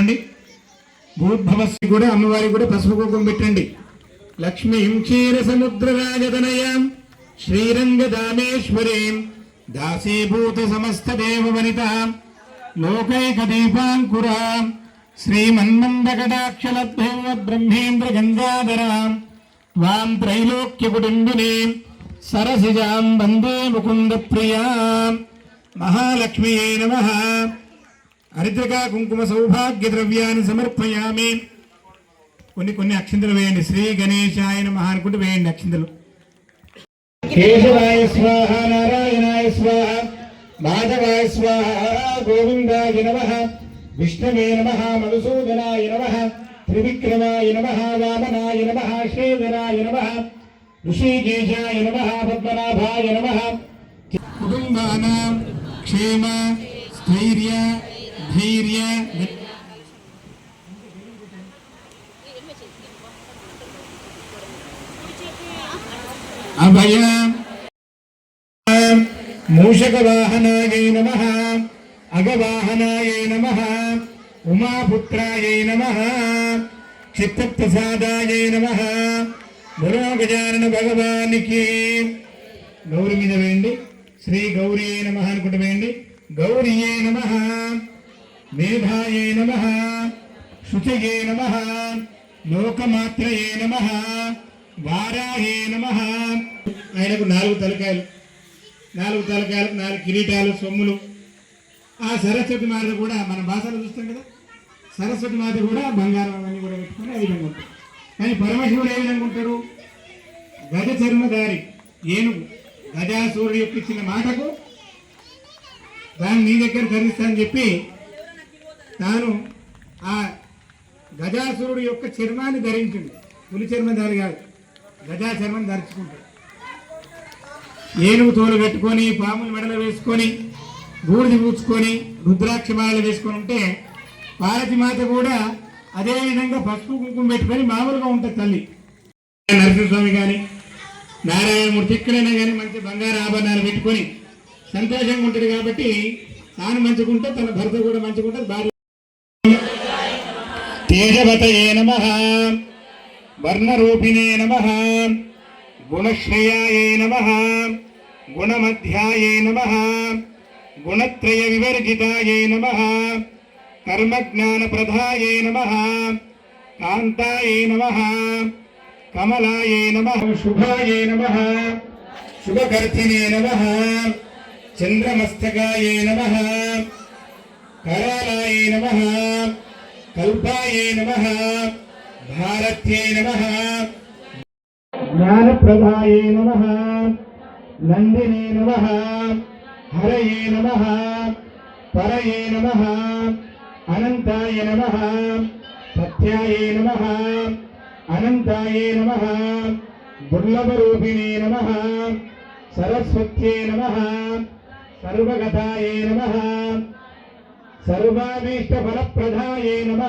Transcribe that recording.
లేవండి భూద్భవస్కి కూడా అమ్మవారికి కూడా పసుపు కుంకుమ పెట్టండి. లక్ష్మీం క్షీర సముద్ర రాజతనయాం శ్రీరంగదామేశ్వరీం దాసీభూత సమస్త దేవవనిత లోకైక దీపాంకురాం శ్రీమన్మందకటాక్షలభ్యవ బ్రహ్మేంద్ర గంగాధరాం వాం త్రైలోక్య కుటుంబినీం సరసిజాం వందే ముకుంద ప్రియాం మహాలక్ష్మీయే నమ. హరిద్రకా కుంకుమ సౌభాగ్య ద్రవ్యాన్ని సమర్పయామి. కొన్ని కొన్ని అక్షింతలు వేయండి. శ్రీ గణేశాయ నమః అనుకుంటూ వేయండి అక్షింతలు. కేశవాయ స్వాహ నారాయణాయ స్వాహ మాధవాయ స్వాహ గోవిందాయ నమ విష్ణవే నమ మధుసూదనాయ నమ త్రివిక్రమాయ నమ వామనాయ నమ శ్రీధరాయ నమ ఋషికేశాయ నమ పద్మనాభాయ నమ. కుటుంబానాం క్షేమ స్థైర్య వీర్యే అభయ మూషకవాహనాయ నమ అగవాహనాయ నమ ఉమాపుత్రాయ నమ చిత్తప్రసాదాయ నమ గజానన భగవానికి గౌరి మీద వేయండి. శ్రీ గౌరీ నమ అనుకుంటూ వేయండి. గౌరియే నమ. మేధాయే నమ శుచయే నమ లోకమాత్రయే నమ వారాయే నమ. ఆయనకు నాలుగు తలకాయలు నాలుగు తలకాయలు నాలుగు కిరీటాలు సొమ్ములు. ఆ సరస్వతి మాత కూడా మన భాషలో చూస్తాం కదా సరస్వతి మాత కూడా బంగారం అవన్నీ కూడా పెట్టుకొని ఆ విధంగా ఉంటారు. కానీ పరమశివుడు ఏ విధంగా ఉంటారు గజ చర్మధారి ఏనుగు. గజాసూరుడు యొక్క ఇచ్చిన మాటకు దాన్ని నీ దగ్గర ధరిస్తా అని చెప్పి తాను ఆ గజాసురుడు యొక్క చర్మాన్ని ధరించింది. పులి చర్మధారి కాదు. గజా చర్మం ధరించుకుంటాడు ఏనుగు తోలు పెట్టుకొని పాములు మెడలు వేసుకొని బూడిది పూచుకొని రుద్రాక్ష మాలలు వేసుకొని ఉంటే పార్వతి మాత కూడా అదే విధంగా పసుపు కుంకుమ పెట్టుకొని మామూలుగా ఉంటుంది తల్లి. నరసింహస్వామి కానీ నారాయణమూర్తి ఎక్కడైనా కానీ మంచి బంగారు ఆభరణాలు పెట్టుకొని సంతోషంగా ఉంటుంది కాబట్టి తాను మంచుకుంటే తన భర్త కూడా మంచుకుంటే భార్య తేజవతయే నమ వర్ణరూపిణే నమ గుణశ్రేయాయే నమ గుణమధ్యాయే నమ గుణత్రయ వివర్జితాయే నమ కర్మజ్ఞానప్రదాయే నమ కాంతాయే నమ కమలాయే నమ శుభాయే నమ శుభకర్తినే నమ చంద్రమస్తకాయే నమ కరారాయ నమ. కల్పాయ నమ. భారత్యై నమ. జ్ఞానప్రదాయ నమ. నందినే నమ. హరయే నమ. పరయే నమ. అనంతాయ నమ. సత్యాయ నమ. అనంతాయ నమ. దుర్లభరూపిణే నమ. సరస్వత్యే నమ. సర్వగతాయ నమ. సర్వాభీష్ట ఫలప్రదాయే నమ